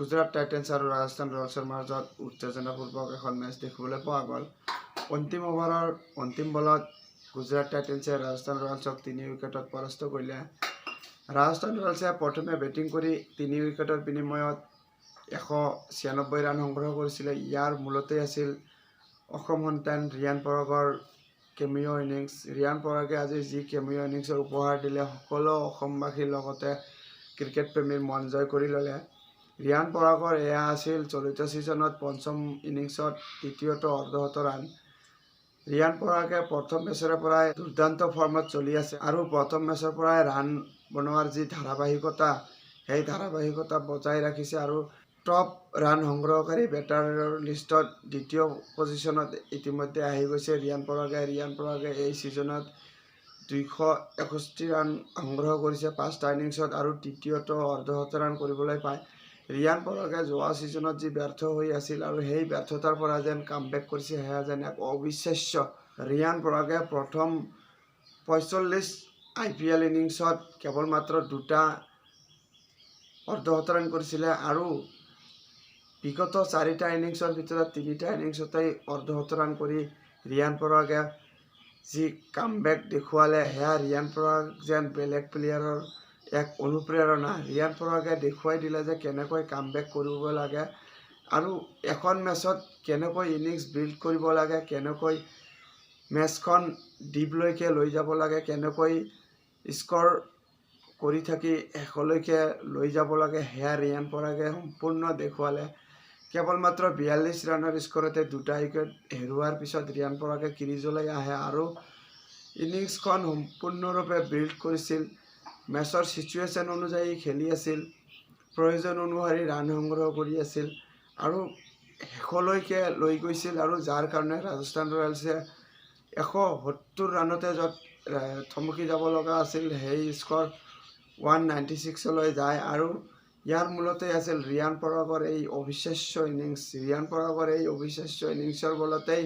Gujarat titans আৰু ৰাজস্থান ৰয়েলছৰ মাজত উত্তেজনাপূৰ্বক এখন মেচ দেখিবলৈ পোৱা গ'ল। অন্তিম অভাৰৰ অন্তিম বলত গুজৰাট টাইটেন্সে ৰাজস্থান ৰয়েলছক তিনি উইকেটত পৰাস্ত কৰিলে। ৰাজস্থান ৰয়েলছে প্ৰথমে বেটিং কৰি তিনি উইকেটৰ বিনিময়ত এশ ছিয়ানব্বৈ ৰান সংগ্ৰহ কৰিছিলে। ইয়াৰ মূলতেই আছিল অসম সন্তান ৰিয়ান পৰাগৰ কেমিঅ' ইনিংছ। ৰিয়ান পৰাগে আজি যি কেমিঅ' ইনিংছৰ উপহাৰ দিলে, সকলো অসমবাসীৰ লগতে ক্ৰিকেট প্ৰেমীৰ মন জয় কৰি ল'লে। ৰিয়ান পৰাগৰ এয়া আছিল চলিত ছিজনত পঞ্চম ইনিংছত তৃতীয়টো অৰ্ধশত ৰান। ৰিয়ান পৰাগে প্ৰথম মেচৰে পৰাই দুৰ্দান্ত ফৰ্মত চলি আছে আৰু প্ৰথম মেচৰ পৰাই ৰান বনোৱাৰ যি ধাৰাবাহিকতা সেই ধাৰাবাহিকতা বজাই ৰাখিছে আৰু টপ ৰান সংগ্ৰহকাৰী বেটাৰৰ লিষ্টত দ্বিতীয় পজিশ্যনত ইতিমধ্যে আহি গৈছে ৰিয়ান পৰাগে। ৰিয়ান পৰাগে এই ছিজনত দুইশ এষষ্ঠি ৰান সংগ্ৰহ কৰিছে পাঁচটা ইনিংছত আৰু তৃতীয়টো অৰ্ধশত ৰান কৰিবলৈ পায়। ৰিয়ান পৰাগে যোৱা ছিজনত যি ব্যৰ্থ হৈ আছিল আৰু সেই ব্যৰ্থতাৰ পৰা যেন কামবেক কৰিছে সেয়া যেন এক অবিশ্বাস্য। ৰিয়ান পৰাগে প্ৰথম পঁয়চল্লিছ আই পি এল ইনিংছত কেৱল মাত্ৰ দুটা অৰ্ধশত ৰান কৰিছিলে আৰু বিগত চাৰিটা ইনিংছৰ ভিতৰত তিনিটা ইনিংছতেই অৰ্ধশত ৰান কৰি ৰিয়ান পৰাগে যি কামবেক দেখুৱালে, সেয়া ৰিয়ান পৰাগ যেন বেলেগ প্লেয়াৰৰ এক অনুপ্ৰেৰণা। ৰিয়ান পৰাগে দেখুৱাই দিলে যে কেনেকৈ কামবেক কৰিব লাগে। আৰু এখন মেচত কেনেকৈ ইনিংছ বিল্ড কৰিব লাগে, কেনেকৈ মেচখন ডিপলৈকে লৈ যাব লাগে, কেনেকৈ স্ক'ৰ কৰি থাকি শেষলৈকে লৈ যাব লাগে, সেয়া ৰিয়ান পৰাগে সম্পূৰ্ণ দেখুৱালে। কেৱল মাত্ৰ বিয়াল্লিছ ৰানৰ স্ক'ৰতে দুটা উইকেট হেৰুওৱাৰ পিছত ৰিয়ান পৰাগে ক্ৰিজলৈ আহে আৰু ইনিংছখন সম্পূৰ্ণৰূপে বিল্ড কৰিছিল। মেচৰ ছিটুৱেশ্যন অনুযায়ী খেলি আছিল, প্ৰয়োজন অনুসৰি ৰান সংগ্ৰহ কৰি আছিল আৰু শেষলৈকে লৈ গৈছিল আৰু যাৰ কাৰণে ৰাজস্থান ৰয়েলছে এশ সত্তৰ ৰানতে য'ত থমকি যাব লগা আছিল, সেই স্ক'ৰ ওৱান নাইণ্টি ছিক্সলৈ যায় আৰু ইয়াৰ মূলতে আছিল ৰিয়ান পৰাগৰ এই অবিশ্বাস্য ইনিংছ ৰিয়ান পৰাগৰ এই অবিশ্বাস্য ইনিংছৰ বলতেই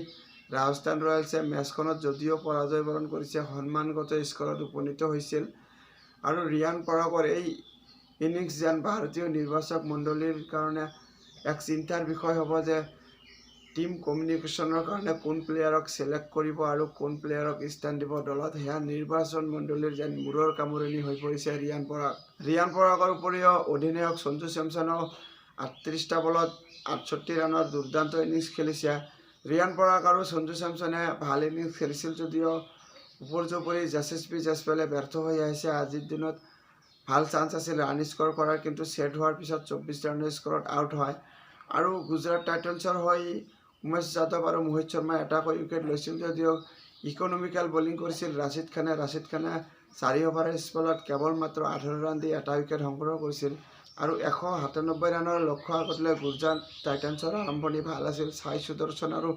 ৰাজস্থান ৰয়েলছে মেচখনত যদিও পৰাজয় বৰণ কৰিছে, সন্মানগত স্ক'ৰত উপনীত হৈছিল। আৰু ৰিয়ান পৰাগৰ এই ইনিংছ যেন ভাৰতীয় নিৰ্বাচক মণ্ডলীৰ কাৰণে এক চিন্তাৰ বিষয় হ'ব যে টীম কমিউনিকেশ্যনৰ কাৰণে কোন প্লেয়াৰক ছিলেক্ট কৰিব আৰু কোন প্লেয়াৰক স্থান দিব দলত, সেয়া নিৰ্বাচন মণ্ডলীৰ যেন মূৰৰ কামোৰণি হৈ পৰিছে ৰিয়ান পৰাগ। ৰিয়ান পৰাগৰ উপৰিও অধিনায়ক সঞ্জু চেমছনেও আঠত্ৰিছটা বলত আঠষষ্ঠি ৰানৰ দুৰ্দান্ত ইনিংছ খেলিছে। ৰিয়ান পৰাগ আৰু সঞ্জু চেমছনে ভালো ইনিংছ খেলিছিল যদিও উপৰ্যুপৰি যশস্বী জয়সৱালে ব্যৰ্থ হৈ আহিছে। আজিৰ দিনত ভালো চান্স আছিল ৰান স্ক'ৰ কৰাৰ, কিন্তু ছেট হোৱাৰ পিছত চৌব্বিছ ৰানৰ স্ক'ৰত আউট হয়। আৰু গুজৰাট টাইটেন্সৰ হৈ উমেশ যাদৱ আৰু মোহিত শৰ্মাই এটাকৈ উইকেট লৈছিল যদিও ইকনমিকেল বলিং কৰিছিল ৰাছিদ খানে। ৰাছিদ খানে চাৰি অভাৰৰ স্পেলত কেৱল মাত্ৰ আঠৰ ৰান দি এটা উইকেট সংগ্ৰহ কৰিছিল আৰু এশ সাতানব্বৈ ৰানৰ লক্ষ্য আগত লৈ গুজৰাট টাইটেন্সৰ আৰম্ভণি ভালো আছিল। চাই সুদৰ্শন আৰু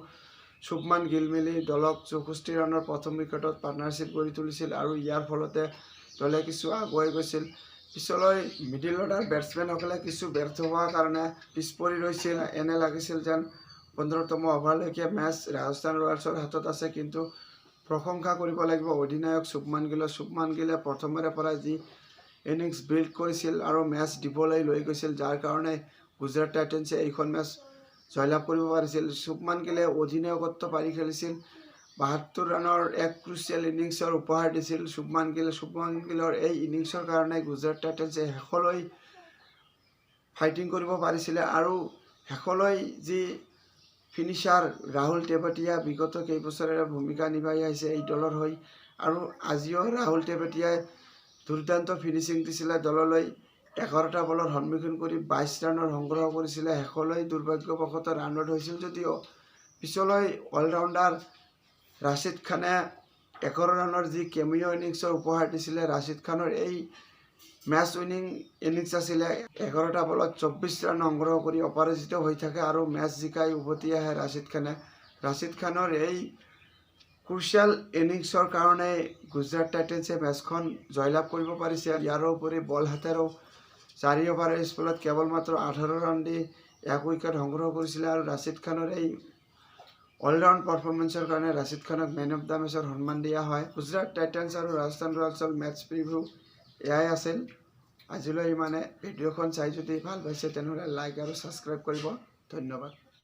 শুভমান গিল মিলি দলক চৌষষ্ঠি ৰানৰ প্ৰথম উইকেটত পাৰ্টনাৰশ্বিপ কৰি তুলিছিল আৰু ইয়াৰ ফলতে দলে কিছু আগুৱাই গৈছিল। পিছলৈ মিডিল অৰ্ডাৰ বেটছমেনসকলে কিছু ব্যৰ্থ হোৱাৰ কাৰণে পিছ পৰি ৰৈছিল। এনে লাগিছিল যেন পোন্ধৰতম অভাৰলৈকে মেচ ৰাজস্থান ৰয়েলছৰ হাতত আছে, কিন্তু প্ৰশংসা কৰিব লাগিব। অধিনায়ক শুভমান গিলৰ, শুভমান গিলে প্ৰথমৰে পৰা যি ইনিংছ বিল্ড কৰিছিল আৰু মেচ দিবলৈ লৈ গৈছিল, যাৰ কাৰণে গুজৰাট টাইটেন্সে এইখন মেচ জয়লাভ কৰিব পাৰিছিল শুভমান গিলে অধিনায়কত্ব পাৰি খেলিছিল বাসত্তৰ ৰানৰ এক ক্ৰুচিয়েল ইনিংছৰ উপহাৰ দিছিল শুভমান গিল। শুভমান গিলৰ এই ইনিংছৰ কাৰণে গুজৰাট টাইটেন্সে শেষলৈ ফাইটিং কৰিব পাৰিছিলে আৰু শেষলৈ যি ফিনিচাৰ ৰাহুল টেপটীয়া বিগত কেইবছৰেৰে ভূমিকা নিভাই আহিছে এই দলৰ হৈ। আৰু আজিও ৰাহুল টেপটীয়াই দুৰ্দান্ত ফিনিচিং দিছিলে দললৈ। এঘাৰটা বলৰ সন্মুখীন কৰি বাইছ ৰানৰ সংগ্ৰহ কৰিছিলে শেষলৈ দুৰ্ভাগ্যবশতঃ ৰানত হৈছিল যদিও পিছলৈ অলৰাউণ্ডাৰ ৰাছিদ খানে এঘাৰ ৰানৰ যি কেমিঅ' ইনিংছৰ উপহাৰ দিছিলে, ৰাছিদ খানৰ এই মেচ উইনিং ইনিংছ আছিলে, এঘাৰটা বলত চৌব্বিছ ৰান সংগ্ৰহ কৰি অপৰাজিত হৈ থাকে আৰু মেচ জিকাই উভতি আহে ৰাছিদ খানে। ৰাছিদ খানৰ এই ক্ৰুচিয়েল ইনিংছৰ কাৰণে গুজৰাট টাইটেন্সে মেচখন জয়লাভ কৰিব পাৰিছে। ইয়াৰোপৰি বল হাতেৰেও চাৰি অভাৰৰ স্পেলত আঠৰ ৰান দি এক উইকেট সংগ্ৰহ কৰিছিলে আৰু ৰাছিদ খানৰ এই অলৰাউণ্ড পাৰফৰ্মেঞ্চৰ কাৰণে ৰাছিদ খানক মেন অফ দ্য মেচৰ সন্মান দিয়া হয়। গুজৰাট টাইটান্স আৰু ৰাজস্থান ৰয়েলছৰ মেটচ প্ৰিভিউ এয়াই আছিল। আজিলৈ ইমানে। ভিডিঅ'খন চাই যদি ভালো পাইছে, তেনেহ'লে লাইক আৰু ছাবস্ক্ৰাইব কৰিব। ধন্যবাদ।